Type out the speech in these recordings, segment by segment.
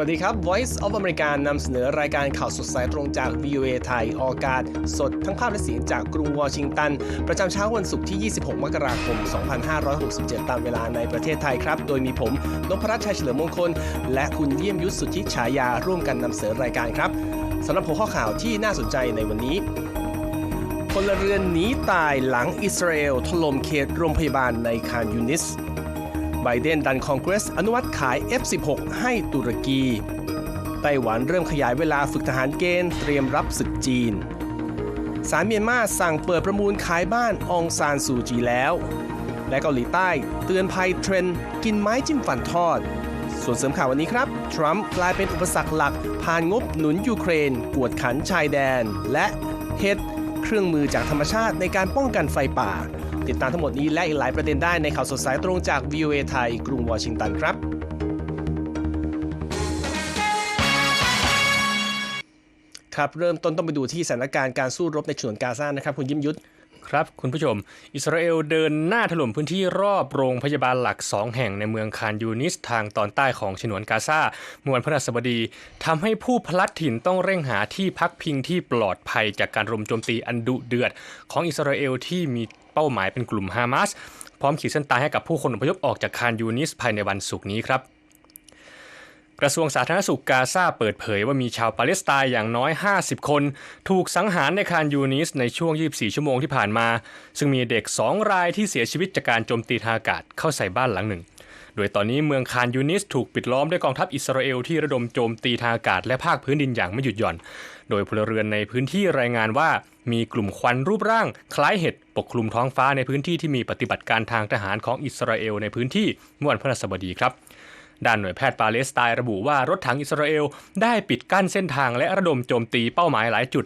สวัสดีครับ Voice of America นำเสนอรายการข่าวสดสายตรงจาก VOA ไทย ออกอากาศสดทั้งภาพและเสียงจากกรุงวอชิงตัน ประจำเช้าวันศุกร์ที่ 26 มกราคม 2567 ตามเวลาในประเทศไทยครับ โดยมีผมนพรัชชัยเฉลิมมงคล และคุณเยี่ยมยุทธสุทธิฉายาร่วมกันนำเสนอรายการครับสำหรับหัวข้อข่าวที่น่าสนใจในวันนี้พลเรือนหนีตายหลังอิสราเอลถล่มเขตโรงพยาบาลในคานยูนิส ไบเดนดันคอนเกรส อนุมัติขาย F-16 ให้ตุรกี ไต้หวันเริ่มขยายเวลาฝึกทหารเกณฑ์เตรียมรับศึกจีน สารเมียนมาสั่งเปิดประมูลขายบ้านองซานซูจีแล้ว และเกาหลีใต้เตือนภัยเทรนกินไม้จิ้มฟันทอด ส่วนเสริมข่าววันนี้ครับ ทรัมป์กลายเป็นอุปสรรคหลัก ผ่านงบหนุนยูเครน กวดขันชายแดน และเฮ็ดเครื่องมือจากธรรมชาติในการป้องกันไฟป่า ติดตามทั้งหมดนี้และอีกหลายประเด็นได้ในข่าวสดสายตรงจาก VOA ไทย กรุงวอชิงตันครับครับเริ่มต้นต้องไปดูที่สถานการณ์การสู้รบในฉนวนกาซานะครับคุณยิ้มยุทธครับคุณผู้ชม อิสราเอลเดินหน้าถล่มพื้นที่รอบโรงพยาบาลหลัก 2 แห่งในเมืองคานยูนิสทางตอนใต้ของฉนวนกาซาเมื่อวันพฤหัสบดีทำให้ผู้พลัดถิ่นต้องเร่งหาที่พักพิงที่ปลอดภัยจากการรุมโจมตีอันดุเดือด ของอิสราเอลที่มี เป้าหมายเป็นกลุ่มฮามาสพร้อมขีดเส้นตายให้กับผู้คนอพยพออกจากคานยูนิสภายในวันศุกร์นี้ครับกระทรวงสาธารณสุขกาซาเปิดเผยว่ามีชาวปาเลสไตน์อย่างน้อย 50 คน ถูกสังหารในคานยูนิสในช่วง 24 ชั่วโมงที่ผ่านมา ซึ่งมีเด็ก 2 รายที่เสียชีวิตจากการโจมตีทางอากาศเข้าใส่บ้านหลังหนึ่ง โดยตอนนี้เมืองคานยูนิสถูกปิดล้อมด้วยกองทัพอิสราเอลที่ระดมโจมตีทางอากาศและภาคพื้นดินอย่างไม่หยุดหย่อน โดยพลเรือนในพื้นที่รายงานว่ามีกลุ่มควันรูปร่าง คล้ายเห็ดปกคลุมท้องฟ้าในพื้นที่ที่มีปฏิบัติการทางทหารของอิสราเอลในพื้นที่เมื่อวันพฤหัสบดีครับด้านหน่วยแพทย์ปาเลสไตน์ระบุว่ารถถังอิสราเอลได้ปิดกั้นเส้นทางและระดมโจมตีเป้าหมายหลายจุด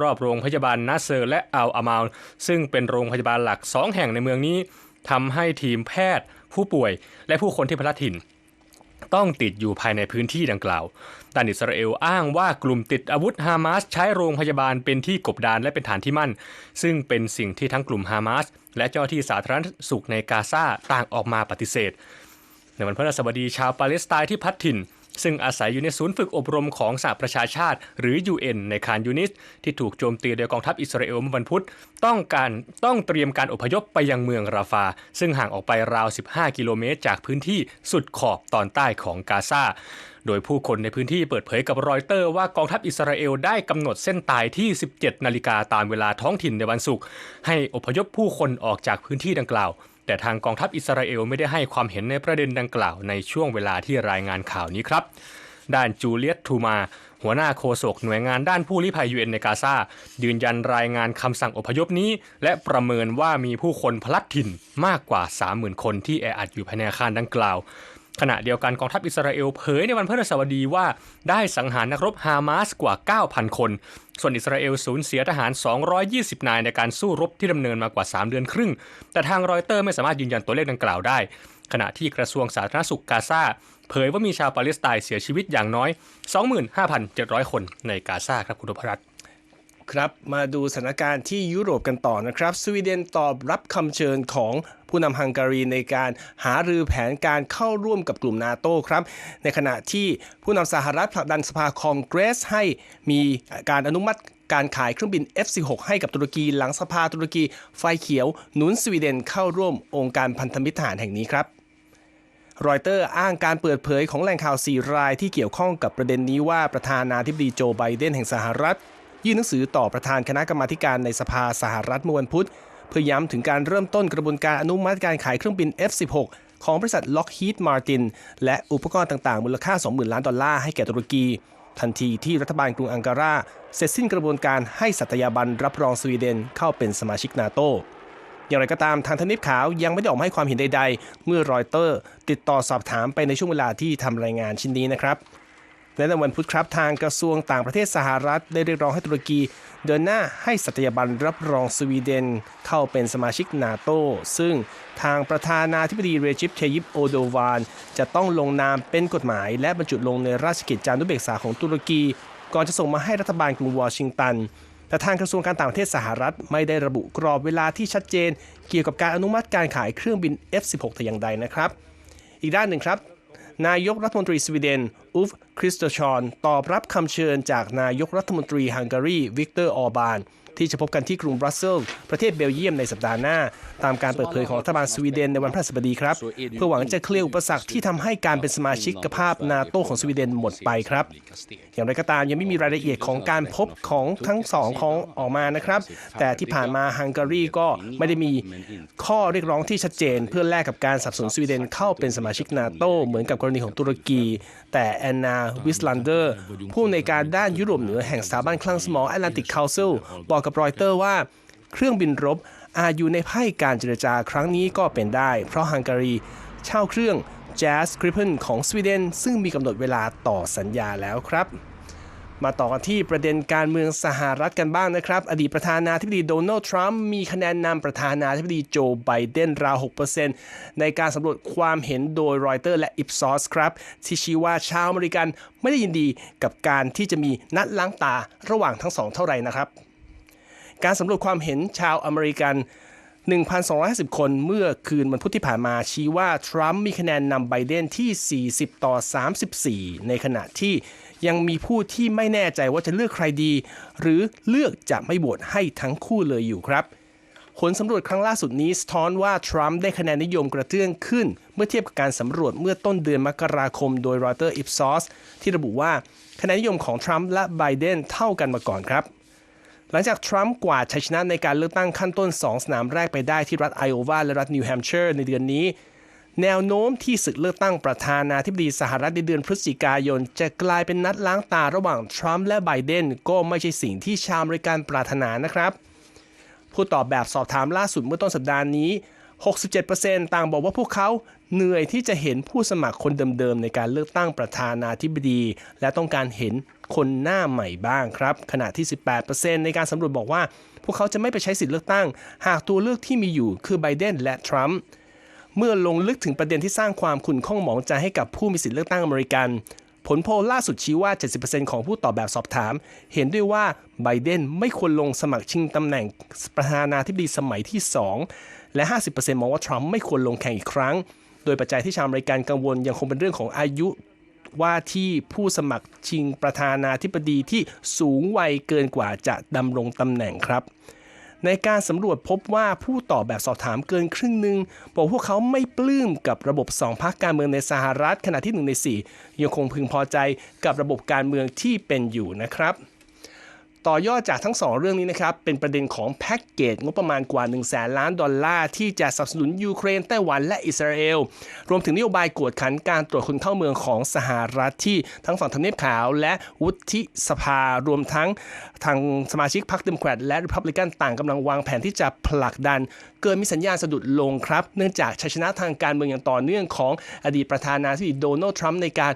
รอบๆโรงพยาบาลนาเซอร์และอัลอามาลซึ่งเป็นโรงพยาบาลหลัก 2 แห่งในเมืองนี้ทำให้ทีมแพทย์ ผู้ป่วย และผู้คนที่พลัดถิ่น ต้องติดอยู่ภายในพื้นที่ดังกล่าวด้านอิสราเอลอ้างว่ากลุ่มติดอาวุธฮามาสใช้โรงพยาบาลเป็นที่กบดานและเป็นฐานที่มั่น ซึ่งเป็นสิ่งที่ทั้งกลุ่มฮามาสและเจ้าหน้าที่สาธารณสุขในกาซาต่างออกมาปฏิเสธ ในวันพฤหัสบดีชาวปาเลสไตน์ที่พัดถิ่น ซึ่งอาศัยอยู่ในศูนย์ฝึกอบรมของสหประชาชาติ หรือ UN ในคานยูนิส ที่ถูกโจมตีโดยกองทัพอิสราเอลเมื่อวันพุธ ต้องการต้องเตรียมการอพยพไปยังเมืองราฟา ซึ่งห่างออกไปราว 15 กิโลเมตร จากพื้นที่สุดขอบตอนใต้ของกาซาโดยผู้คนในพื้นที่เปิดเผยกับรอยเตอร์ว่ากองทัพอิสราเอลได้กำหนดเส้นตายที่ 17 นาฬิกาตามเวลาท้องถิ่นในวันศุกร์ให้อพยพผู้คนออกจากพื้นที่ดังกล่าว แต่ทางกองทัพอิสราเอลไม่ได้ให้ความเห็นในประเด็นดังกล่าวในช่วงเวลาที่รายงานข่าวนี้ครับ ด้านจูเลียตทูมา หัวหน้าโฆษกหน่วยงานด้านผู้ลี้ภัยยูเอ็นในกาซายืนยันรายงานคำสั่งอพยพนี้ และประเมินว่ามีผู้คนพลัดถิ่นมากกว่า 30,000 คนที่แออัดอยู่ภายในอาคารดังกล่าวขณะเดียวกันกองทัพอิสราเอลเผยในวันพฤหัสบดีว่าได้สังหารนักรบฮามาสกว่า 9,000 คน ส่วนอิสราเอลสูญเสียทหาร 220 นายในการสู้รบที่ดำเนินมากว่า 3 เดือนครึ่ง แต่ทางรอยเตอร์ไม่สามารถยืนยันตัวเลขดังกล่าวได้ ขณะที่กระทรวงสาธารณสุขกาซาเผยว่ามีชาวปาเลสไตน์เสียชีวิตอย่างน้อย 25,700 คนในกาซาครับคุณธพรัตน์ครับมาดูสถานการณ์ที่ยุโรปกันต่อนะครับ สวีเดนตอบรับคำเชิญของ ผู้นำฮังการีในการหารือแผนการเข้าร่วมกับกลุ่มนาโตครับ ในขณะที่ผู้นำสหรัฐผลักดันสภาคองเกรสให้มีการอนุมัติการขายเครื่องบิน F-16 ให้กับตุรกีหลังสภาตุรกีไฟเขียวหนุนสวีเดนเข้าร่วมองค์การพันธมิตรทหารแห่งนี้ครับรอยเตอร์อ้างการเปิดเผยของแหล่งข่าว4รายที่เกี่ยวข้องกับประเด็นนี้ว่าประธานาธิบดีโจไบเดนแห่งสหรัฐ ยื่นหนังสือต่อประธานคณะกรรมาการในสภาสหรัฐเมื่อวันพุธ เพื่อย้ำถึงการเริ่มต้นกระบวนการอนุมัติการขายเครื่องบิน F-16 ของบริษัท Lockheed Martin และอุปกรณ์ต่างๆ มูลค่า 20,000 ล้านดอลลาร์ให้แก่ตุรกี ทันทีที่รัฐบาลกรุงอังการาเสร็จสิ้นกระบวนการให้สัตยาบันรับรองสวีเดนเข้าเป็นสมาชิกนาโตอย่างไรก็ตามทางทนิปขาวยังไม่ได้ออกมาให้ความเห็นใดๆ เมื่อรอยเตอร์ ติดต่อสอบถามไปในช่วงเวลาที่ทำรายงานชิ้นนี้นะครับ และในวันพุธครับทางกระทรวงต่างประเทศสหรัฐ ได้เรียกร้องให้ตุรกี เดินหน้าให้สัตยาบันรับรองสวีเดน เข้าเป็นสมาชิกนาโตซึ่งทางประธานาธิบดีเรจิปเทยิปโอโดวาน จะต้องลงนามเป็นกฎหมาย และบรรจุลงในราชกิจจานุเบกษาของตุรกี ก่อนจะส่งมาให้รัฐบาลกรุงวอชิงตันแต่ทางกระทรวงการต่างประเทศสหรัฐไม่ได้ระบุกรอบเวลาที่ชัดเจน เกี่ยวกับการอนุมัติการขายเครื่องบิน F-16 แต่อย่างใดนะครับ อีกด้านหนึ่งครับ นายกรัฐมนตรีสวีเดนอุฟคริสโตชอนตอบรับคำเชิญจากนายกรัฐมนตรีฮังการีวิกเตอร์ออร์บาน ที่จะพบกันที่กรุงบรัสเซลส์ประเทศเบลเยียมในสัปดาห์หน้า ตามการเปิดเผยของรัฐบาลสวีเดนในวันพฤหัสบดีครับ เพื่อหวังจะเคลียร์อุปสรรคที่ทำให้การเป็นสมาชิกภาพนาโตของสวีเดนหมดไปครับ อย่างไรก็ตามยังไม่มีรายละเอียดของการพบของทั้งสองของออกมานะครับ แต่ที่ผ่านมาฮังการีก็ไม่ได้มีข้อเรียกร้องที่ชัดเจน เพื่อแลกกับการสนับสนุนสวีเดนเข้าเป็นสมาชิกนาโตเหมือนกับกรณีของตุรกี แต่แอนนาวิสลันเดอร์ผู้ในการด้านยุโรปเหนือแห่งสถาบันคลังสมองแอตแลนติกคา u ซิลบอกกับรอยเตอร์ว่า เครื่องบินรบอาจอยู่ในไพ่การเจรจาครั้งนี้ก็เป็นได้ เพราะฮังการีเช่าเครื่อง Jazz Gripen ของสวีเดน ซึ่งมีกำหนดเวลาต่อสัญญาแล้วครับมาต่อกันที่ประเด็นการเมืองสหรัฐกันบ้างนะครับ อดีตประธานาธิบดีโดนัลด์ทรัมป์มีคะแนนนำประธานาธิบดีโจไบเดนราว 6%ในการสำรวจความเห็นโดยรอยเตอร์และ Ipsos ครับ ที่ชี้ว่าชาวอเมริกันไม่ได้ยินดีกับการที่จะมีนัดล้างตาระหว่างทั้งสองเท่าไหร่นะครับ การสำรวจความเห็นชาวอเมริกัน 1,250 คนเมื่อคืนวันพุธที่ผ่านมาชี้ว่า ทรัมป์มีคะแนนนำไบเดนที่ 40 ต่อ 34 ในขณะที่ยังมีผู้ที่ไม่แน่ใจว่าจะเลือกใครดี หรือเลือกจะไม่โหวตให้ทั้งคู่เลยอยู่ครับ ผลสำรวจครั้งล่าสุดนี้สะท้อนว่า ทรัมป์ได้คะแนนนิยมกระเตื้องขึ้น เมื่อเทียบกับการสำรวจเมื่อต้นเดือนมกราคมโดยรอยเตอร์อิปซอสที่ระบุว่าคะแนนนิยมของทรัมป์และไบเดนเท่ากันมาก่อนครับ หลังจากทรัมป์กวาดชัยชนะในการเลือกตั้งขั้นต้น 2 สนามแรกไปได้ที่รัฐไอโอวาและรัฐนิวแฮมป์เชอร์ในเดือนนี้ แนวโน้มที่ศึกเลือกตั้งประธานาธิบดีสหรัฐในเดือนพฤศจิกายน จะกลายเป็นนัดล้างตาระหว่างทรัมป์และไบเดนก็ไม่ใช่สิ่งที่ชาวอเมริกันปรารถนานะครับ ผู้ตอบแบบสอบถามล่าสุดเมื่อต้นสัปดาห์นี้ 67%ต่างบอกว่าพวกเขา เหนื่อยที่จะเห็นผู้สมัครคนเดิมๆ ในการเลือกตั้งประธานาธิบดี และต้องการเห็นคนหน้าใหม่บ้างครับ ขณะที่ 18%ในการสำรวจบอกว่า พวกเขาจะไม่ไปใช้สิทธิเลือกตั้ง หากตัวเลือกที่มีอยู่คือไบเดนและทรัมป์เมื่อลงลึกถึงประเด็นที่สร้างความขุ่นข้องหมองใจให้กับผู้มีสิทธิเลือกตั้งอเมริกัน ผลโพลล่าสุดชี้ว่า 70%ของผู้ตอบแบบสอบถาม เห็นด้วยว่าไบเดนไม่ควรลงสมัครชิงตำแหน่งประธานาธิบดีสมัยที่ 2 และ 50%มองว่าทรัมป์ไม่ควรลงแข่งอีกครั้ง โดยปัจจัยที่ชาวอเมริกันกังวลยังคงเป็นเรื่องของอายุว่าที่ผู้สมัครชิงประธานาธิบดีที่สูงวัยเกินกว่าจะดำรงตำแหน่งครับ ในการสำรวจพบว่าผู้ตอบแบบสอบถามเกินครึ่งหนึ่งบอกพวกเขาไม่ปลื้มกับระบบสองพรรคการเมืองในสหรัฐขณะที่หนึ่งในสี่ยังคงพึงพอใจกับระบบการเมืองที่เป็นอยู่นะครับ ต่อยอดจากทั้งสองเรื่องนี้นะครับเป็นประเด็นของแพ็กเกจงบประมาณกว่า 1 0 0 0 0แสนล้านดอลลาร์ที่จะสนับสนุนยูเครนไต้หวันและอิสราเอล รวมถึงนโยบายกวดขันการตรวจคนเข้าเมืองของสหรัฐที่ทั้งฝั่งทำเนียบขาว และวุฒิสภารวมทั้งทางสมาชิกพรรคเดโมแครตและริพับลิกันต่างกำลังวางแผนที่จะผลักดัน เกิดมีสัญญาณสะดุดลงครับ เนื่องจากชัยชนะทางการเมืองอย่างต่อเนื่องของอดีตประธานาธิบดีโดนัลด์ทรัมป์ในการ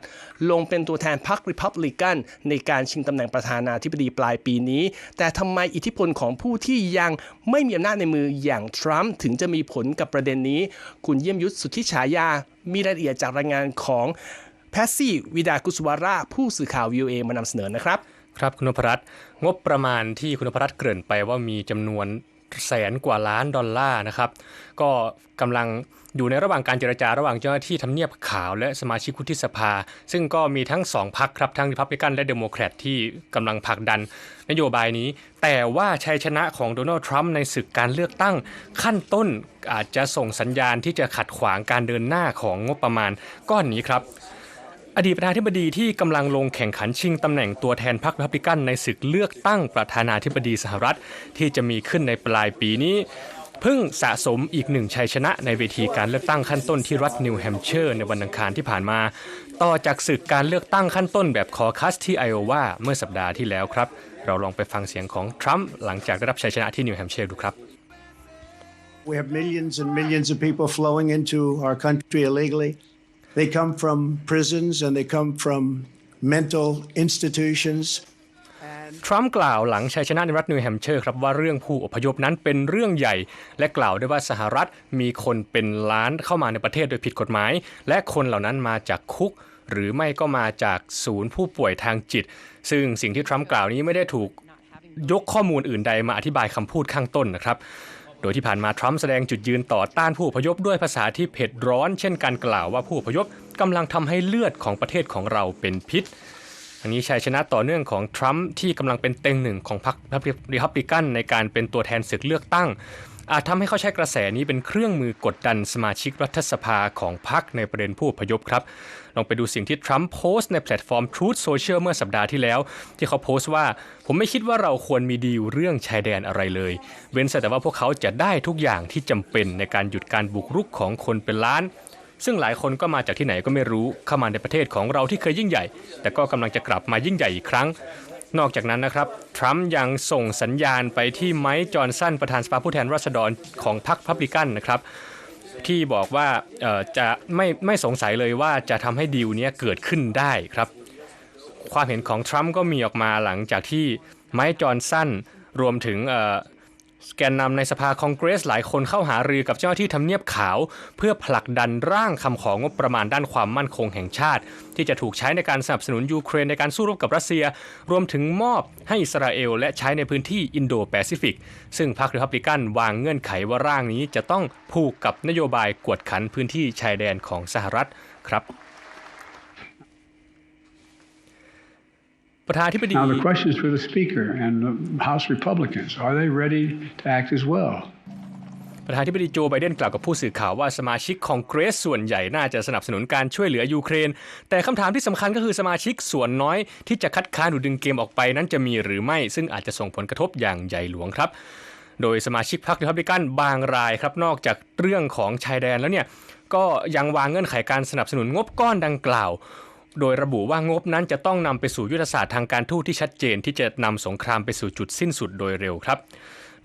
ลงเป็นตัวแทนพรรคริพับลิกันในการชิงตำแหน่งประธานาธิบดีปลายปีนี้ แต่ทำไมอิทธิพลของผู้ที่ยังไม่มีอำนาจในมืออย่างทรัมป์ถึงจะมีผลกับประเด็นนี้ คุณเยี่ยมยุทธสุทธิฉายา มีรายละเอียดจากรายงานของแพสซี่วิดากุสวาราผู้สื่อข่าว VOA มานำเสนอนะครับ ครับคุณนพรัตน์งบประมาณที่คุณนพรัตน์เกริ่นไปว่ามีจำนวนแสนกว่าล้านดอลลาร์นะครับ ก็กำลัง อยู่ในระหว่างการเจรจาระหว่างเจ้าหน้าที่ทำเนียบขาวและสมาชิกวุฒิสภา ซึ่งก็มีทั้งสองพรรครับทั้งริพับลิกันและเดโมแครตที่กำลังผลักดันนโยบายนี้ แต่ว่าชัยชนะของโดนัลด์ทรัมป์ในศึกการเลือกตั้ง ขั้นต้นอาจจะส่งสัญญาณที่จะขัดขวางการเดินหน้าของงบประมาณก้อนนี้ครับอดีตประธานาธิบดีที่กำลังลงแข่งขันชิงตำแหน่งตัวแทนพรรครีพับลิกันในศึกเลือกตั้งประธานาธิบดีสหรัฐ ที่จะมีขึ้นในปลายปีนี้ เพิ่งสะสมอีกหนึ่งชัยชนะในเวทีการเลือกตั้งขั้นต้นที่รัฐนิวแฮมเชอร์ในวันอังคารที่ผ่านมา ต่อจากศึกการเลือกตั้งขั้นต้นแบบคอคัสที่ไอโอวาเมื่อสัปดาห์ที่แล้วครับ เราลองไปฟังเสียงของทรัมป์หลังจากได้รับชัยชนะที่นิวแฮมเชอร์ดูครับ We have millions and millions of people flowing into our country illegally. They come from prisons and they come from mental institutions. ทรัมป์กล่าวหลังชัยชนะในรัฐนิวแฮมป์เชอร์ครับว่าเรื่องผู้อพยพนั้นเป็นเรื่องใหญ่ และกล่าวด้วยว่าสหรัฐมีคนเป็นล้านเข้ามาในประเทศโดยผิดกฎหมาย และคนเหล่านั้นมาจากคุก หรือไม่ก็มาจากศูนย์ผู้ป่วยทางจิต ซึ่งสิ่งที่ทรัมป์กล่าวนี้ไม่ได้ถูกยกข้อมูลอื่นใดมาอธิบายคำพูดข้างต้นนะครับโดยที่ผ่านมาทรัมป์แสดงจุดยืนต่อต้านผู้อพยพด้วยภาษาที่เผ็ดร้อน เช่นการกล่าวว่าผู้อพยพกำลังทำให้เลือดของประเทศของเราเป็นพิษ อันนี้ชัยชนะต่อเนื่องของทรัมป์ที่กำลังเป็นเต็งหนึ่งของพรรครีพับลิกันในการเป็นตัวแทนศึกเลือกตั้ง อาจทำให้เขาใช้กระแสนี้เป็นเครื่องมือกดดันสมาชิกรัฐสภาของพรรคในประเด็นผู้พยพครับ ลองไปดูสิ่งที่ทรัมป์โพสต์ในแพลตฟอร์ม Truth Social เมื่อสัปดาห์ที่แล้ว ที่เขาโพสต์ว่า ผมไม่คิดว่าเราควรมีดีลเรื่องชายแดนอะไรเลย เว้นแต่ว่าพวกเขาจะได้ทุกอย่างที่จำเป็นในการหยุดการบุกรุกของคนเป็นล้าน ซึ่งหลายคนก็มาจากที่ไหนก็ไม่รู้เข้ามาในประเทศของเราที่เคยยิ่งใหญ่ แต่ก็กำลังจะกลับมายิ่งใหญ่อีกครั้ง นอกจากนั้นนะครับ ทรัมป์ยังส่งสัญญาณไปที่ไมค์จอห์นสันประธานสภาผู้แทนราษฎรของพรรคพับลิกันนะครับที่บอกว่าจะไม่ไม่สงสัยเลยว่าจะทำให้ดีลนี้เกิดขึ้นได้ครับ ความเห็นของทรัมป์ก็มีออกมาหลังจากที่ไมค์จอห์นสันรวมถึง แกนนำในสภาคองเกรสหลายคนเข้าหารือกับเจ้าหน้าที่ทำเนียบขาว เพื่อผลักดันร่างคำของงบประมาณด้านความมั่นคงแห่งชาติ ที่จะถูกใช้ในการสนับสนุนยูเครนในการสู้รบกับรัสเซีย รวมถึงมอบให้อิสราเอล และใช้ในพื้นที่อินโดแปซิฟิก ซึ่งพรรครีพับลิกันวางเงื่อนไขว่าร่างนี้จะต้องผูกกับนโยบายกวดขันพื้นที่ชายแดนของสหรัฐครับ ประธานาธิบดี Now, the question is for the Speaker and the House Republicans. Are they ready to act as well? ประธานาธิบดีโจไบเดนกล่าวกับผู้สื่อข่าวว่าสมาชิกคองเกรสส่วนใหญ่น่าจะสนับสนุนการช่วยเหลือยูเครน แต่คำถามที่สำคัญก็คือสมาชิกส่วนน้อยที่จะคัดค้านหรือดึงเกมออกไปนั้นจะมีหรือไม่ ซึ่งอาจจะส่งผลกระทบอย่างใหญ่หลวงครับ โดยสมาชิกพรรครีพับลิกันบางรายครับนอกจากเรื่องของชายแดนแล้วเนี่ยก็ยังวางเงื่อนไขการสนับสนุนงบก้อนดังกล่าว โดยระบุว่างบนั้นจะต้องนำไปสู่ยุทธศาสตร์ทางการทูตที่ชัดเจน ที่จะนำสงครามไปสู่จุดสิ้นสุดโดยเร็วครับ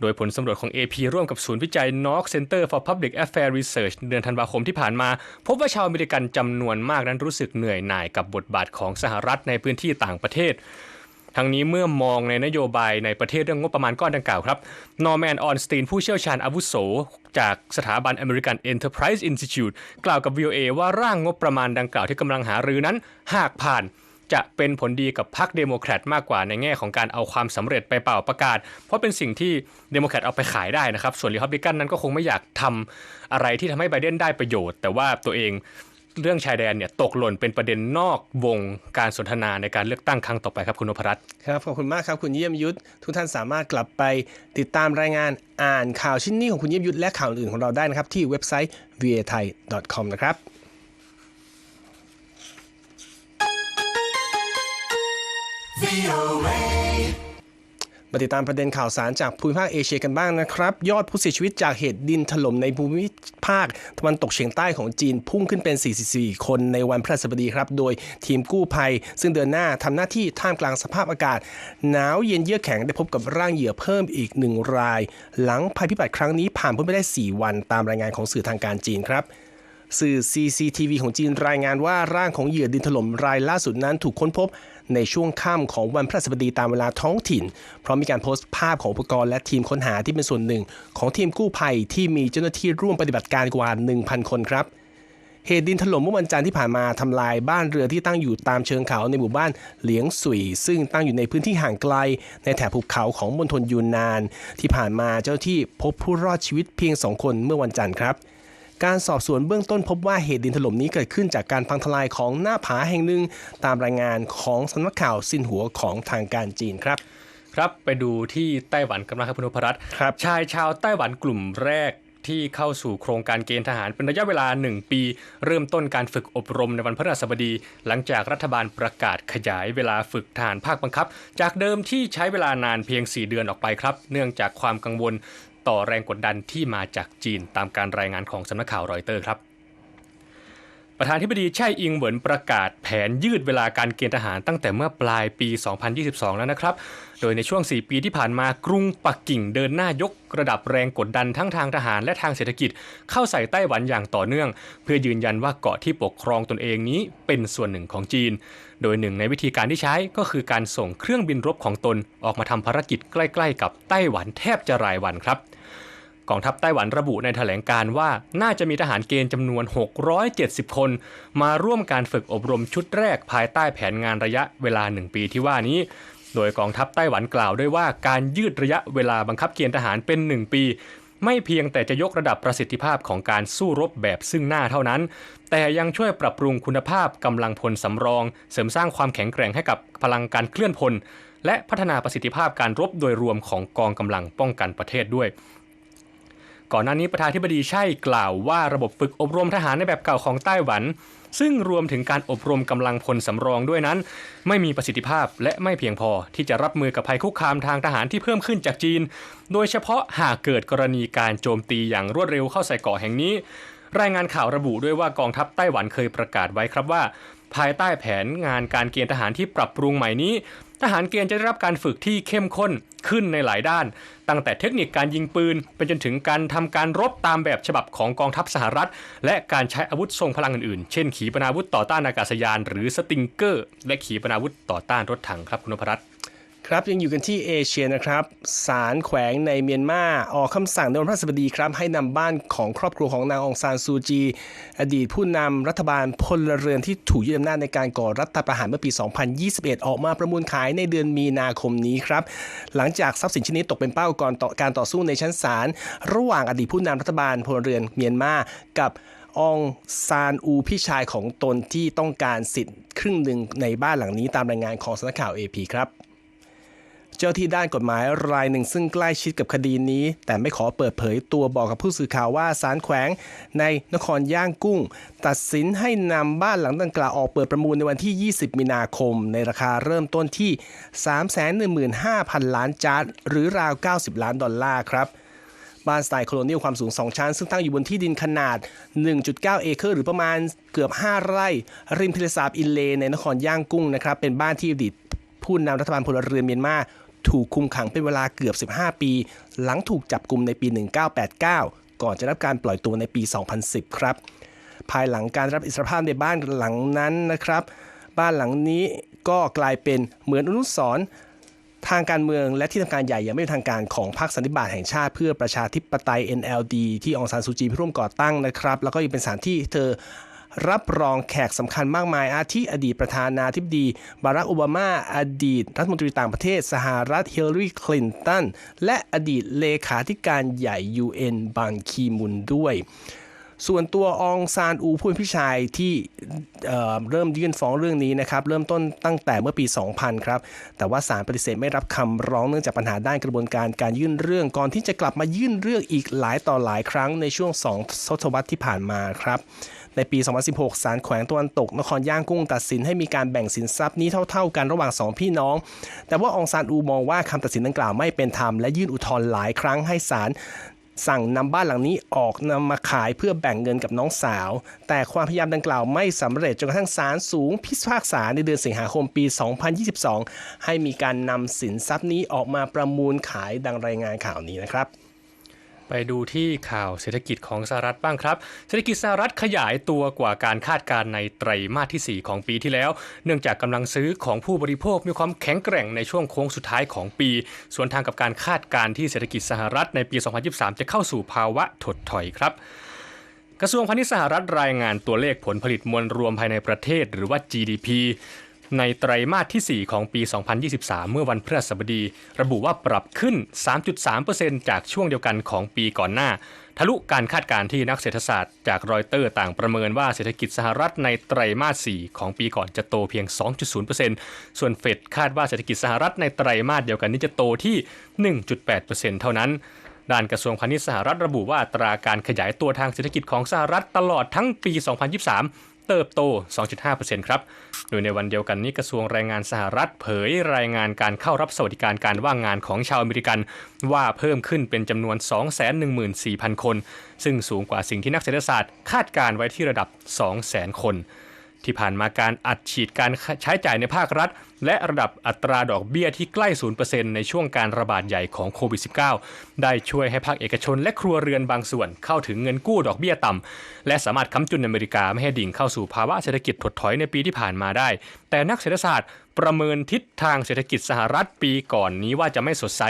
โดยผลสำรวจของ AP ร่วมกับศูนย์วิจัย Knox Center for Public Affairs Research เดือนธันวาคมที่ผ่านมา พบว่าชาวอเมริกันจำนวนมากนั้นรู้สึกเหนื่อยหน่ายกับบทบาทของสหรัฐในพื้นที่ต่างประเทศ ทั้งนี้เมื่อมองในนโยบายในประเทศเรื่องงบประมาณก้อนดังกล่าวครับนอร์แมนออนสตีนผู้เชี่ยวชาญอาวุโส จากสถาบัน American Enterprise Institute กล่าวกับ VOA ว่าร่างงบประมาณดังกล่าวที่กำลังหารือนั้น หากผ่านจะเป็นผลดีกับพรรคเดโมแครตมากกว่าในแง่ของการเอาความสำเร็จไปเป่าประกาศ เพราะเป็นสิ่งที่เดโมแครตเอาไปขายได้นะครับ ส่วนรีพับลิกันนั้นก็คงไม่อยากทำอะไรที่ทำให้ไบเดนได้ประโยชน์ แต่ว่าตัวเอง เรื่องชายแดนเนี่ยตกหล่นเป็นประเด็นนอกวงการสนทนาในการเลือกตั้งครั้งต่อไปครับคุณนพรัตน์ครับขอบคุณมากครับคุณเยี่ยมยุทธทุกท่านสามารถกลับไปติดตามรายงานอ่านข่าวชิ้นนี้ของคุณเยี่ยมยุทธและข่าวอื่นของเราได้นะครับที่เว็บไซต์ va thai com นะครับ มาติดตามประเด็นข่าวสารจากภูมิภาคเอเชียกันบ้างนะครับ ยอดผู้เสียชีวิตจากเหตุดินถล่มในภูมิภาคตะวันตกเฉียงใต้ของจีนพุ่งขึ้นเป็น 44 คนในวันพฤหัสบดีครับ โดยทีมกู้ภัย ซึ่งเดินหน้าทำหน้าที่ท่ามกลางสภาพอากาศ หนาวเย็นเยือกแข็งได้พบกับร่างเหยื่อเพิ่มอีกหนึ่งราย หลังภัยพิบัติครั้งนี้ผ่านพ้นไปได้ 4 วันตามรายงานของสื่อทางการจีนครับสื่อ CCTV ของจีนรายงานว่าร่างของเหยื่อดินถล่มรายล่าสุดนั้นถูกค้นพบ ในช่วงค่ำของวันพฤหัสบดีตามเวลาท้องถิ่น เพร้อมมีการโพสต์ภาพของอุปกรณ์และทีมค้นหาที่เป็นส่วนหนึ่ง ของทีมกู้ภัยที่มีเจ้าหน้าที่ร่วมปฏิบัติการกว่า 1,000 คนครับเหตุดินถล่มเมื่อวันจันทร์ที่ผ่านมาทำลายบ้านเรือที่ตั้งอยู่ตามเชิงเขาในหมู่บ้านเหลียงสุย ซึ่งตั้งอยู่ในพื้นที่ห่างไกล ในแถบภูเขาของมณฑลยูนนาน ที่ผ่านมาเจ้าหน้าที่พบผู้รอดชีวิตเพียงสองคนเมื่อวันจันทร์ครับ การสอบสวนเบื้องต้นพบว่าเหตุดินถล่มนี้เกิดขึ้นจากการพังทลายของหน้าผาแห่งหนึ่ง ตามรายงานของสำนักข่าวซินหัวของทางการจีนครับ ครับไปดูที่ไต้หวันกันนะครับคุณนพรัตน์ครับชายชาวไต้หวันกลุ่มแรกที่เข้าสู่โครงการเกณฑ์ทหารเป็นระยะเวลา 1 ปี เริ่มต้นการฝึกอบรมในวันพฤหัสบดี หลังจากรัฐบาลประกาศขยายเวลาฝึกทหารภาคบังคับ จากเดิมที่ใช้เวลานานเพียง 4 เดือนออกไปครับ เนื่องจากความกังวล ต่อแรงกดดันที่มาจากจีนตามการรายงานของสำนักข่าวรอยเตอร์ครับ ประธานธิบดีไช่อิงเหวินประกาศแผนยืดเวลาการเกณฑ์ทหารตั้งแต่เมื่อปลายปี 2022 แล้วนะครับ โดยในช่วง 4 ปีที่ผ่านมากรุงปักกิ่งเดินหน้ายกระดับแรงกดดันทั้งทางทหารและทางเศรษฐกิจ เข้าใส่ไต้หวันอย่างต่อเนื่อง เพื่อยืนยันว่าเกาะที่ปกครองตนเองนี้เป็นส่วนหนึ่งของจีน โดยหนึ่งในวิธีการที่ใช้ก็คือการส่งเครื่องบินรบของตนออกมาทำภารกิจใกล้ ๆ กับไต้หวันแทบจะรายวันครับกองทัพไต้หวันระบุในแถลงการว่าน่าจะมีทหารเกณฑ์จำนวน 670 คน มาร่วมการฝึกอบรมชุดแรกภายใต้แผนงานระยะเวลา 1 ปีที่ว่านี้ โดยกองทัพไต้หวันกล่าวด้วยว่าการยืดระยะเวลาบังคับเกณฑ์ทหารเป็น 1 ปี ไม่เพียงแต่จะยกระดับประสิทธิภาพของการสู้รบแบบซึ่งหน้าเท่านั้น แต่ยังช่วยปรับปรุงคุณภาพกำลังพลสำรอง เสริมสร้างความแข็งแกร่งให้กับพลังการเคลื่อนพล และพัฒนาประสิทธิภาพการรบโดยรวมของกองกำลังป้องกันประเทศด้วย ก่อนหน้านี้ประธานธิบดีใช่กล่าวว่าระบบฝึกอบรมทหารในแบบเก่าของไต้หวัน ซึ่งรวมถึงการอบรมกำลังพลสำรองด้วยนั้น ไม่มีประสิทธิภาพและไม่เพียงพอที่จะรับมือกับภัยคุกคามทางทหารที่เพิ่มขึ้นจากจีน โดยเฉพาะหากเกิดกรณีการโจมตีอย่างรวดเร็วเข้าใส่เกาะแห่งนี้ รายงานข่าวระบุด้วยว่ากองทัพไต้หวันเคยประกาศไว้ครับว่า ภายใต้แผนงานการเกณฑ์ทหารที่ปรับปรุงใหม่นี้ ทหารเกณฑ์จะได้รับการฝึกที่เข้มข้นขึ้นในหลายด้าน ตั้งแต่เทคนิคการยิงปืนไปจนถึงการทำการรบตามแบบฉบับของกองทัพสหรัฐ และการใช้อาวุธทรงพลังอื่นๆ เช่นขีปนาวุธต่อต้านอากาศยาน หรือสติงเกอร์ และขีปนาวุธต่อต้านรถถังครับคุณพรัตน์ ครับยังอยู่กันที่เอเชียนะครับศาลแขวงในเมียนมาออกคำสั่งในวันพฤหัสบดีครับ ให้นำบ้านของครอบครัวของนางองซานซูจี อดีตผู้นำรัฐบาลพลเรือนที่ถูกยึดอำนาจในการก่อรัฐประหารเมื่อปี 2021 ออกมาประมูลขายในเดือนมีนาคมนี้ครับ หลังจากทรัพย์สินชิ้นนี้ตกเป็นเป้าก่อนต่อการต่อสู้ในชั้นศาลระหว่างอดีตผู้นำรัฐบาลพลเรือนเมียนมากับอองซานอูพี่ชายของตนที่ต้องการสิทธิ์ครึ่งหนึ่งในบ้านหลังนี้ตามรายงานของสำนักข่าว AP ครับ เจ้าที่ด้านกฎหมายรายหนึ่งซึ่งใกล้ชิดกับคดีนี้ แต่ไม่ขอเปิดเผยตัวบอกกับผู้สื่อข่าวว่าศาลแขวงในนครย่างกุ้ง ตัดสินให้นำบ้านหลังดังกล่าวออกเปิดประมูลในวันที่ 20 มีนาคม ในราคาเริ่มต้นที่ 315,000 ล้านจาร์ดหรือราว 90 ล้านดอลลาร์ครับบ้านสไตล์โคลเนียลความสูง 2 ชั้น ซึ่งตั้งอยู่บนที่ดินขนาด 1.9 เอเคอร์หรือประมาณเกือบ 5 ไร่ ริมทะเลสาบอินเลในนครย่างกุ้งนะครับ เป็นบ้านที่อดีตผู้นำรัฐบาลพลเรือนเมียนมา ถูกคุมขังเป็นเวลาเกือบ 15 ปี หลังถูกจับกลุมในปี 1989 ก่อนจะรับการปล่อยตัวในปี 2010 ครับ ภายหลังการรับอิสรภาพในบ้านหลังนั้นนะครับ บ้านหลังนี้ก็กลายเป็นเหมือนอนุสรทางการเมืองและที่ทำการใหญ่ย่างไม่เป็นทางการของพรรคสันนิบาตแห่งชาติเพื่อประชาธิปไตย NLD ที่องซานซูจีร่วมก่อตั้งนะครับ แล้วก็ยังเป็นสถานที่เธอ รับรองแขกสำคัญมากมายอาทิอดีตประธานาธิบดี บารักโอบามา อดีต รัฐมนตรีต่างประเทศ สหรัฐ ฮิลลารีคลินตัน และอดีตเลขาธิการใหญ่ UN บันคีมุนด้วยส่วนตัวองซานอูผู้เป็นพี่ชายที่เอ่อเริ่มยื่นฟ้องเรื่องนี้นะครับ เริ่มต้นตั้งแต่เมื่อปี 2000 ครับ แต่ว่าศาลปฏิเสธไม่รับคำร้องเนื่องจากปัญหาด้านกระบวนการการยื่นเรื่องก่อนที่จะกลับมายื่นเรื่องอีกหลายต่อหลายครั้งในช่วง 2 ทศวรรษที่ผ่านมาครับ ในปี 2016 ศาลแขวงตะวันตก นครย่างกุ้งตัดสินให้มีการแบ่งสินทรัพย์นี้เท่า ๆ กันระหว่าง 2 พี่น้อง แต่ว่าองซานอูมองว่าคำตัดสินดังกล่าวไม่เป็นธรรมและยื่นอุทธรณ์หลายครั้งให้ศาลสั่งนำบ้านหลังนี้ออกนำมาขายเพื่อแบ่งเงินกับน้องสาว แต่ความพยายามดังกล่าวไม่สำเร็จจนกระทั่งศาลสูงพิพากษาในเดือนสิงหาคมปี 2022 ให้มีการนำสินทรัพย์นี้ออกมาประมูลขายดังรายงานข่าวนี้นะครับ ไปดูที่ข่าวเศรษฐกิจของสหรัฐบ้างครับ เศรษฐกิจสหรัฐขยายตัวกว่าการคาดการณ์ในไตรมาสที่ 4 ของปีที่แล้ว เนื่องจากกำลังซื้อของผู้บริโภคมีความแข็งแกร่งในช่วงโค้งสุดท้ายของปี ส่วนทางกับการคาดการณ์ที่เศรษฐกิจสหรัฐในปี 2023 จะเข้าสู่ภาวะถดถอยครับกระทรวงพาณิชย์สหรัฐรายงานตัวเลขผลผลิตมวลรวมภายในประเทศหรือว่า GDP ในไตรมาสที่ 4 ของปี 2023 เมื่อวันพฤหัสบดี ระบุว่าปรับขึ้น 3.3%จากช่วงเดียวกันของปีก่อนหน้า ทะลุการคาดการณ์ที่นักเศรษฐศาสตร์จากรอยเตอร์ต่างประเมินว่าเศรษฐกิจสหรัฐในไตรมาส 4 ของปีก่อนจะโตเพียง 2.0%ส่วนเฟดคาดว่าเศรษฐกิจสหรัฐในไตรมาสเดียวกันนี้จะโตที่ 1.8%เท่านั้นด้านกระทรวงพาณิชย์สหรัฐระบุว่าตราการขยายตัวทางเศรษฐกิจของสหรัฐตลอดทั้งปี 2023 เติบโต 2.5%ครับ โดยในวันเดียวกันนี้กระทรวงแรงงานสหรัฐเผยรายงานการเข้ารับสวัสดิการการว่างงานของชาวอเมริกัน ว่าเพิ่มขึ้นเป็นจำนวน 214,000 คน ซึ่งสูงกว่าสิ่งที่นักเศรษฐศาสตร์คาดการไว้ที่ระดับ 200,000 คน ที่ผ่านมาการอัดฉีดการใช้จ่ายในภาครัฐ และระดับอัตราดอกเบี้ยที่ใกล้ 0%ในช่วงการระบาดใหญ่ของโควิด -19 ได้ช่วยให้ภาคเอกชนและครัวเรือนบางส่วนเข้าถึงเงินกู้ดอกเบี้ยต่ำ และสามารถค้ำจุนอเมริกาไม่ให้ดิ่งเข้าสู่ภาวะเศรษฐกิจถดถอยในปีที่ผ่านมาได้ แต่นักเศรษฐศาสตร์ประเมินทิศทางเศรษฐกิจสหรัฐปีก่อนนี้ว่าจะไม่สดใส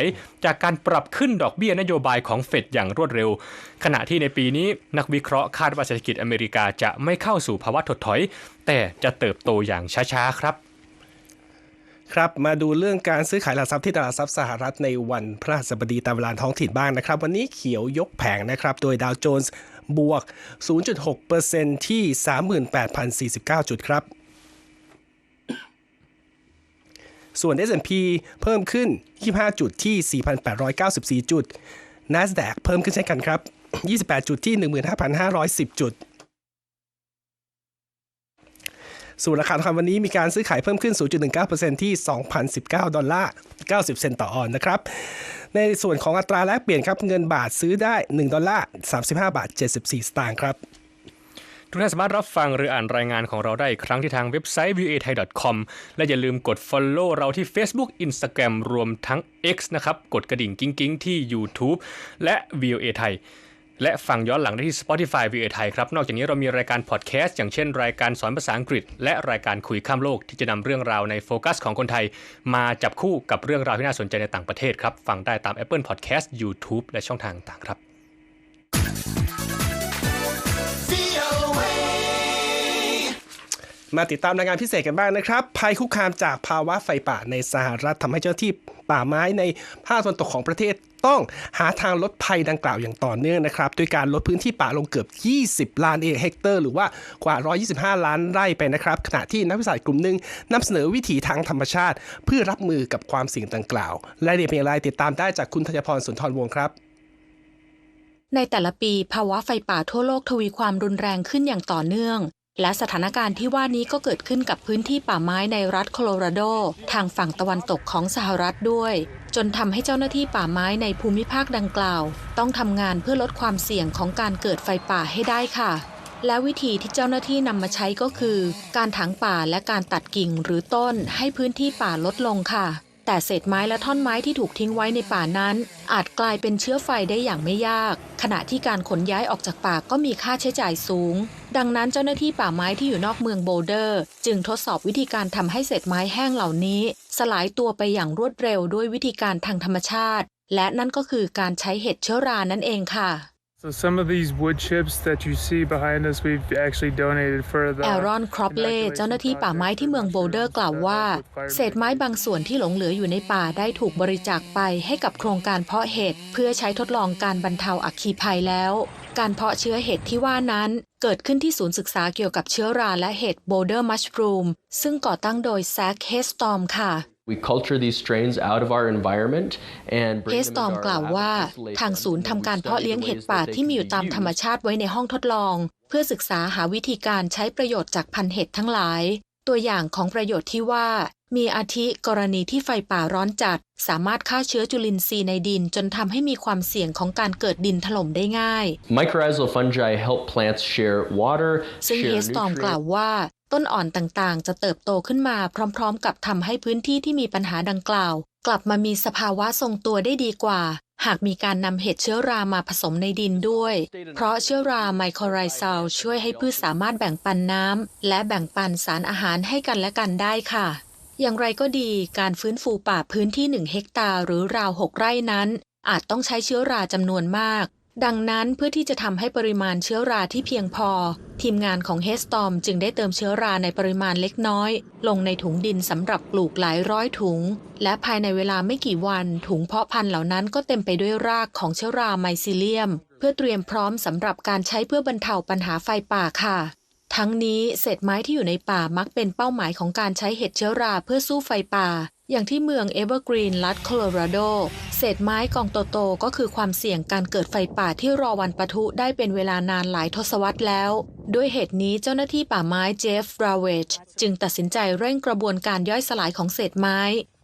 จากการปรับขึ้นดอกเบี้ยนโยบายของเฟดอย่างรวดเร็ว ขณะที่ในปีนี้นักวิเคราะห์คาดว่าเศรษฐกิจอเมริกาจะไม่เข้าสู่ภาวะถดถอย แต่จะเติบโตอย่างช้าๆครับ ครับมาดูเรื่องการซื้อขายหลักทรัพย์ที่ตลาดทรัพย์สหรัฐในวันพฤหัสบดีตามเวลาท้องถิ่นบ้างนะครับ วันนี้เขียวยกแผงนะครับโดยดาวโจนส์บวก 0.6%ที่ 38,049 จุดครับ ส่วน S&P เพิ่มขึ้น 25 จุดที่ 4,894 จุด NASDAQ เพิ่มขึ้นเช่นกันครับ 28 จุดที่ 15,510 จุด ส่วนราคาทองคำวันนี้มีการซื้อขายเพิ่มขึ้น 0.19%ที่ 2,019 ดอลลาร์ 90 เซนต์ต่อออนนะครับ ในส่วนของอัตราแลกเปลี่ยนครับ เงินบาทซื้อได้ 1 ดอลลาร์ 35 บาท 74 สตางค์ครับทุกท่านสามารถรับฟังหรืออ่านรายงานของเราได้อีกครั้งที่ทางเว็บไซต์ voa thai com และอย่าลืมกด follow เราที่ Facebook Instagram รวมทั้ง X นะครับ กดกระดิ่งกิ้งๆ ที่ YouTube และ voa thai และฟังย้อนหลังได้ที่ Spotify voa thai ครับ นอกจากนี้เรามีรายการพอดแคสต์อย่างเช่นรายการสอนภาษาอังกฤษ และรายการคุยข้ามโลกที่จะนำเรื่องราวในโฟกัสของคนไทย มาจับคู่กับเรื่องราวที่น่าสนใจในต่างประเทศครับ ฟังได้ตาม Apple Podcast YouTube และช่องทางต่างครับ มาติดตามรายงานพิเศษกันบ้างนะครับภัยคุกคามจากภาวะไฟป่าในสหรัฐทำให้เจ้าที่ป่าไม้ในภาคตะวันตกของประเทศต้องหาทางลดภัยดังกล่าวอย่างต่อเนื่องนะครับด้วยการลดพื้นที่ป่าลงเกือบ 20 ล้านเฮกเตอร์ หรือว่ากว่า 125 ล้านไร่ไปนะครับ ขณะที่นักวิจัยกลุ่มหนึ่งนำเสนอวิถีทางธรรมชาติ เพื่อรับมือกับความเสี่ยงดังกล่าวรายละเอียดเป็นอย่างไรติดตามได้จากคุณธัญพรสุนทรวงศ์ครับในแต่ละปีภาวะไฟป่าทั่วโลกทวีความรุนแรงขึ้นอย่างต่อเนื่อง และสถานการณ์ที่ว่านี้ก็เกิดขึ้นกับพื้นที่ป่าไม้ในรัฐโคโลราโด ทางฝั่งตะวันตกของสหรัฐด้วย จนทำให้เจ้าหน้าที่ป่าไม้ในภูมิภาคดังกล่าว ต้องทำงานเพื่อลดความเสี่ยงของการเกิดไฟป่าให้ได้ค่ะ และวิธีที่เจ้าหน้าที่นำมาใช้ก็คือ การถางป่าและการตัดกิ่งหรือต้นให้พื้นที่ป่าลดลงค่ะ แต่เศษไม้และท่อนไม้ที่ถูกทิ้งไว้ในป่านั้น อาจกลายเป็นเชื้อไฟได้อย่างไม่ยาก ขณะที่การขนย้ายออกจากป่าก็มีค่าใช้จ่ายสูง ดังนั้นเจ้าหน้าที่ป่าไม้ที่อยู่นอกเมืองโบลเดอร์ จึงทดสอบวิธีการทำให้เศษไม้แห้งเหล่านี้ สลายตัวไปอย่างรวดเร็วด้วยวิธีการทางธรรมชาติ และนั่นก็คือการใช้เห็ดเชื้อรานั่นเองค่ะ some of these wood chips that you see behind us, we've actually donated for the. แอรอนครอปเล่เจ้าหน้าที่ป่าไม้ที่เมืองโบลเดอร์กล่าวว่า เศษไม้บางส่วนที่หลงเหลืออยู่ในป่าได้ถูกบริจาคไปให้กับโครงการเพาะเห็ดเพื่อใช้ทดลองการบรรเทาอัคคีภัยแล้ว การเพาะเชื้อเห็ดที่ว่านั้น เกิดขึ้นที่ศูนย์ศึกษาเกี่ยวกับเชื้อราและเห็ดโบลเดอร์มัชรูมซึ่งก่อตั้งโดยแซคเฮสตอมค่ะ We culture these strains out of our environment and เฮ bring ส them ตอม into our กล่าว lab ว่า isolate ทาง them, ศูนย์ and ทำ we การเพาะ study เลี้ยง the เห็ด ways ป่า that they ที่มีอยู่ can be ตามธรรม used. ชาติไว้ในห้องทดลอง เพื่อศึกษาหาวิธีการใช้ประโยชน์จากพันธุ์เห็ดทั้งหลาย ตัวอย่างของประโยชน์ที่ว่า มีอาทิกรณีที่ไฟป่าร้อนจัด สามารถฆ่าเชื้อจุลินทรีย์ในดิน จนทำให้มีความเสี่ยงของการเกิดดินถล่มได้ง่าย Mycorrhizal fungi help plants share water, ซึ่ง share เฮสตอมกล่าว nutrients. ว่า ต้นอ่อนต่างๆ จะเติบโตขึ้นมาพร้อมๆ กับทำให้พื้นที่ที่มีปัญหาดังกล่าว กลับมามีสภาวะทรงตัวได้ดีกว่า หากมีการนำเห็ดเชื้อรามาผสมในดินด้วย เพราะเชื้อราไมโครไรซัลช่วยให้พืชสามารถแบ่งปันน้ำและแบ่งปันสารอาหารให้กันและกันได้ค่ะ อย่างไรก็ดีการฟื้นฟูป่าพื้นที่ 1 เฮกตาร์หรือราว 6 ไร่นั้น อาจต้องใช้เชื้อราจำนวนมาก ดังนั้นเพื่อที่จะทำให้ปริมาณเชื้อราที่เพียงพอ ทีมงานของเฮสตอมจึงได้เติมเชื้อราในปริมาณเล็กน้อย ลงในถุงดินสำหรับปลูกหลายร้อยถุง และภายในเวลาไม่กี่วัน ถุงเพาะพันธุ์เหล่านั้นก็เต็มไปด้วยรากของเชื้อราไมซิเลียม เพื่อเตรียมพร้อมสำหรับการใช้เพื่อบรรเทาปัญหาไฟป่าค่ะ ทั้งนี้เศษไม้ที่อยู่ในป่ามักเป็นเป้าหมายของการใช้เห็ดเชื้อราเพื่อสู้ไฟป่า อย่างที่เมืองเอเวอร์กรีนรัฐโคโลราโด เศษไม้กองโตๆก็คือความเสี่ยงการเกิดไฟป่าที่รอวันปะทุได้เป็นเวลานานหลายทศวรรษแล้ว ด้วยเหตุนี้เจ้าหน้าที่ป่าไม้เจฟราเวจจึงตัดสินใจเร่งกระบวนการย่อยสลายของเศษไม้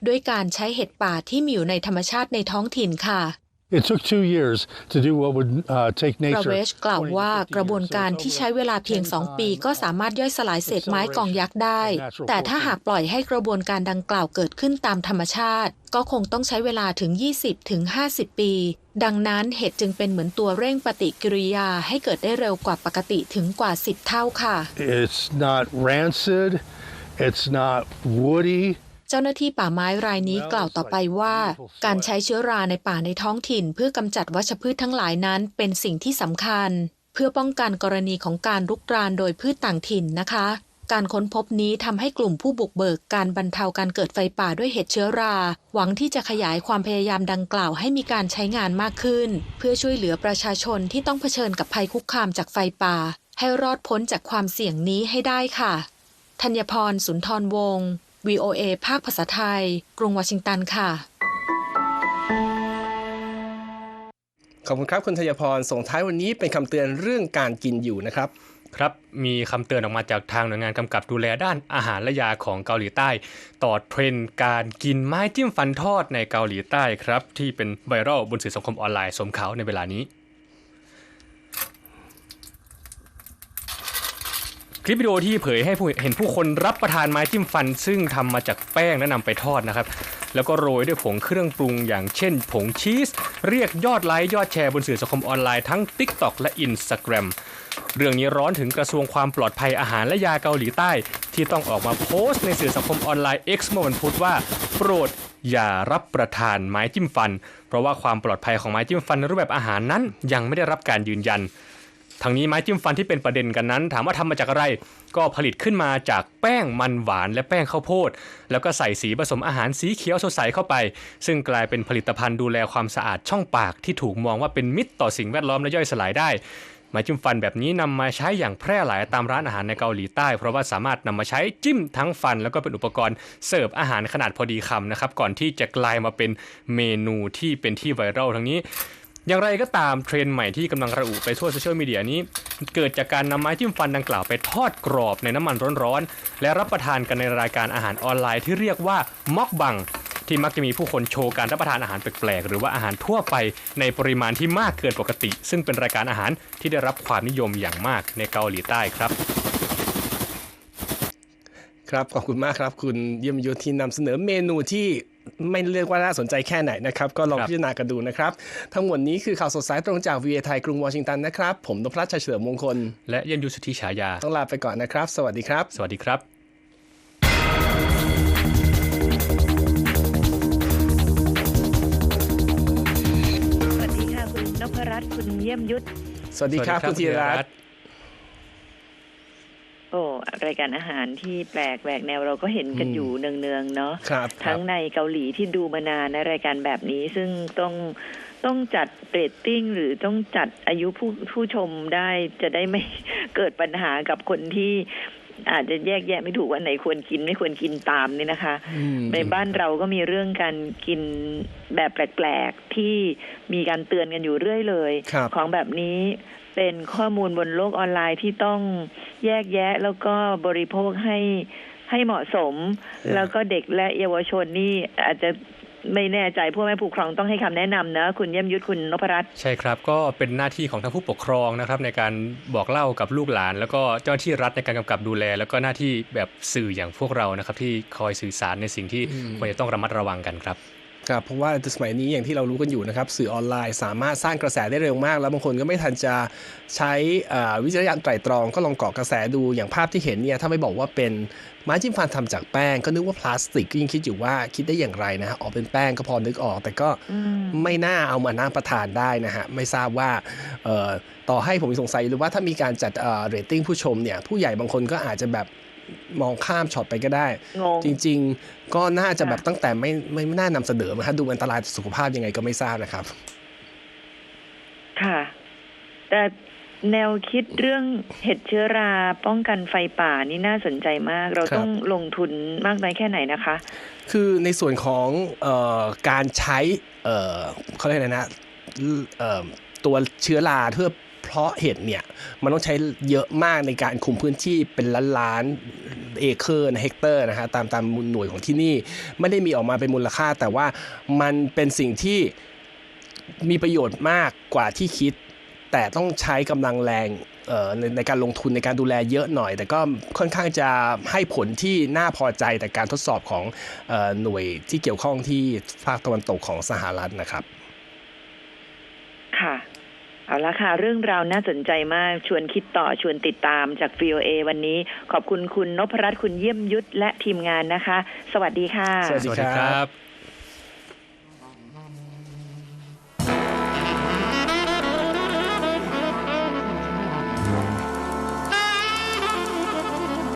ด้วยการใช้เห็ดป่าที่มีอยู่ในธรรมชาติในท้องถิ่นค่ะ It took two years to do what would uh, take รา nature. เวชกล่าวว่า20 to 50กระบวนการ years. So ที่ it's ใช้เวลาเพียง 2 ปีก็สามารถย่อยสลายเศษไม้กองยักษ์ได้ แต่ถ้าหากปล่อยให้กระบวนการดังกล่าวเกิดขึ้นตามธรรมชาติ ก็คงต้องใช้เวลาถึง 20 ถึง 50 ปี ดังนั้นเห็ดจึงเป็นเหมือนตัวเร่งปฏิกิริยาให้เกิดได้เร็วกว่าปกติถึงกว่า 10 เท่าค่ะ It's not rancid. It's not woody. เจ้าหน้าที่ป่าไม้รายนี้กล่าวต่อไปว่า การใช้เชื้อราในป่าในท้องถิ่น เพื่อกำจัดวัชพืชทั้งหลายนั้นเป็นสิ่งที่สำคัญ เพื่อป้องกันกรณีของการรุกรานโดยพืชต่างถิ่นนะคะ การค้นพบนี้ทำให้กลุ่มผู้บุกเบิกการบรรเทาการเกิดไฟป่าด้วยเห็ดเชื้อรา หวังที่จะขยายความพยายามดังกล่าวให้มีการใช้งานมากขึ้น เพื่อช่วยเหลือประชาชนที่ต้องเผชิญกับภัยคุกคามจากไฟป่า ให้รอดพ้นจากความเสี่ยงนี้ให้ได้ค่ะธัญพรสุนทรวงศ์ VOA ภาคภาษาไทย กรุงวอชิงตันค่ะ ขอบคุณครับคุณธัญพร ส่งท้ายวันนี้เป็นคำเตือนเรื่องการกินอยู่นะครับ ครับมีคำเตือนออกมาจากทางหน่วยงานกำกับดูแลด้านอาหารและยาของเกาหลีใต้ ต่อเทรนด์การกินไม้จิ้มฟันทอดในเกาหลีใต้ครับ ที่เป็นไวรัลบนสื่อสังคมออนไลน์สมเขาในเวลานี้ ลิปวิดีโอที่เผยให้ผู้เห็นผู้คนรับประทานไม้จิ้มฟัน ซึ่งทำมาจากแป้งและนำไปทอดนะครับ แล้วก็โรยด้วยผงเครื่องปรุงอย่างเช่น ผงชีส เรียกยอดไลค์ยอดแชร์บนสื่อสังคมออนไลน์ทั้ง TikTok และ Instagram เรื่องนี้ร้อนถึงกระทรวงความปลอดภัยอาหารและยาเกาหลีใต้ ที่ต้องออกมาโพสต์ในสื่อสังคมออนไลน์ X เมื่อวันพุธว่า โปรดอย่ารับประทานไม้จิ้มฟัน เพราะว่าความปลอดภัยของไม้จิ้มฟันในรูปแบบอาหารนั้นยังไม่ได้รับการยืนยัน ทางนี้ไม้จิ้มฟันที่เป็นประเด็นกันนั้น ถามว่าทำมาจากอะไร ก็ผลิตขึ้นมาจากแป้งมันหวานและแป้งข้าวโพด แล้วก็ใส่สีผสมอาหารสีเขียวสดใสเข้าไป ซึ่งกลายเป็นผลิตภัณฑ์ดูแลความสะอาดช่องปากที่ถูกมองว่าเป็นมิตรต่อสิ่งแวดล้อมและย่อยสลายได้ไม้จิ้มฟันแบบนี้นำมาใช้อย่างแพร่หลายตามร้านอาหารในเกาหลีใต้ เพราะว่าสามารถนำมาใช้จิ้มทั้งฟัน แล้วก็เป็นอุปกรณ์เสิร์ฟอาหารขนาดพอดีคำนะครับก่อนที่จะกลายมาเป็นเมนูที่เป็นที่ไวรัลทั้งนี้ อย่างไรก็ตามเทรนด์ใหม่ที่กำลังระอุไปทั่วโซเชียลมีเดียนี้ เกิดจากการนำไม้จิ้มฟันดังกล่าวไปทอดกรอบในน้ำมันร้อนๆ และรับประทานกันในรายการอาหารออนไลน์ที่เรียกว่าม็อกบัง ที่มักจะมีผู้คนโชว์การรับประทานอาหารแปลกๆ หรือว่าอาหารทั่วไปในปริมาณที่มากเกินปกติ ซึ่งเป็นรายการอาหารที่ได้รับความนิยมอย่างมากในเกาหลีใต้ครับครับขอบคุณมากครับ คุณเยี่ยมยุทธที่นำเสนอเมนูที่ ไม่เรียกว่าน่าสนใจแค่ไหนนะครับ ก็ลองครับพิจารณากันดูนะครับ ทั้งหมดนี้คือข่าวสดสายตรงจาก VA ไทยกรุงวอชิงตันนะครับ ผมนพรัชชัยเฉลิมมงคล และเยี่ยมยุทธสุทธิฉายา ต้องลาไปก่อนนะครับ สวัสดีครับ สวัสดีครับสวัสดีค่ะคุณนพรัตน์คุณเยี่ยมยุทธ สวัสดีครับคุณธีรรัตน์ โอ้รายการอาหารที่แปลกแหวกแนวเราก็เห็นกันอืมอยู่เนืองๆเนาะครับครัทั้บงในเกาหลีที่ดูมานานในรายการแบบนี้ซึ่งต้องต้องจัดเรตติ้งหรือต้องจัดอายุผู้ผู้ชมได้จะได้ไม่เกิดปัญหากับคนที่อาจจะแยกแยะไม่ถูกว่าไหนควรกินไม่ควรกินตามนี่นะคะอืมในบ้านเราก็มีเรื่องการกินแบบแปลกๆที่มีการเตือนกันอยู่เรื่อยเลยครับของแบบนี้ เป็นข้อมูลบนโลกออนไลน์ที่ต้องแยกแยะแล้วก็บริโภคให้ให้เหมาะสม แล้วก็เด็กและเยาวชนนี่อาจจะไม่แน่ใจพวกแม่ผู้ปกครองต้องให้คำแนะนำนะคุณเยี่ยมยุทธคุณนพรัตน์ใช่ครับ ก็เป็นหน้าที่ของทั้งผู้ปกครองนะครับในการบอกเล่ากับลูกหลาน แล้วก็เจ้าหน้าที่รัฐในการกำกับดูแล แล้วก็หน้าที่แบบสื่ออย่างพวกเรานะครับที่คอยสื่อสารในสิ่งที่ควรจะต้องระมัดระวังกันครับ ครับเพราะว่าสมัยนี้อย่างที่เรารู้กันอยู่นะครับสื่อออนไลน์สามารถสร้างกระแสได้เร็วมาก แล้วบางคนก็ไม่ทันจะใช้อ่าวิจารณญาณไตร่ตรองก็ลองเกาะกระแสดูอย่างภาพที่เห็นเนี่ยถ้าไม่บอกว่าเป็นไม้จิ้มฟันทำจากแป้ง ก็นึกว่าพลาสติกก็ยังคิดอยู่ว่าคิดได้อย่างไรนะฮะออกเป็นแป้งก็พอนึกออก แต่ก็ไม่น่าเอามานั่งประทานได้นะฮะไม่ทราบว่าเอ่อต่อให้ผมสงสัยหรือว่าถ้ามีการจัดเรตติ้งผู้ชมเนี่ยผู้ใหญ่บางคนก็อาจจะแบบ มองข้ามช็อตไปก็ได้งงจริง ๆ ก็น่าจะแบบค่ะตั้งแต่ไม่ไม่ไม่น่านำเสนอมาฮะดูอันตรายต่อสุขภาพยังไงก็ไม่ทราบนะครับ ค่ะ แต่แนวคิดเรื่องเห็ดเชื้อราป้องกันไฟป่านี่น่าสนใจมาก เราครับต้องลงทุนมากน้อยแค่ไหนนะคะ คือในส่วนของเออการใช้เออเขาเรียกอะไรนะเอ่อตัวเชื้อราเพื่อ เพาะเห็ดเนี่ยมันต้องใช้เยอะมากในการคุมพื้นที่เป็นล้านล้านเอเคอร์นะเฮกเตอร์นะฮะตามตามหน่วยของที่นี่ ไม่ได้มีออกมาเป็นมูลค่า แต่ว่ามันเป็นสิ่งที่มีประโยชน์มากกว่าที่คิด แต่ต้องใช้กำลังแรงในในการลงทุนในการดูแลเยอะหน่อย แต่ก็ค่อนข้างจะให้ผลที่น่าพอใจแต่การทดสอบของออหน่วยที่เกี่ยวข้องที่ภาคตะวันตกของสหรัฐนะครับ ค่ะ เอาละค่ะ เรื่องราวน่าสนใจมากชวนคิดต่อชวนติดตามจาก VOA วันนี้ ขอบคุณคุณนพรัตน์คุณเยี่ยมยุทธและทีมงานนะคะ สวัสดีค่ะ สวัสดีสวัสดีครับ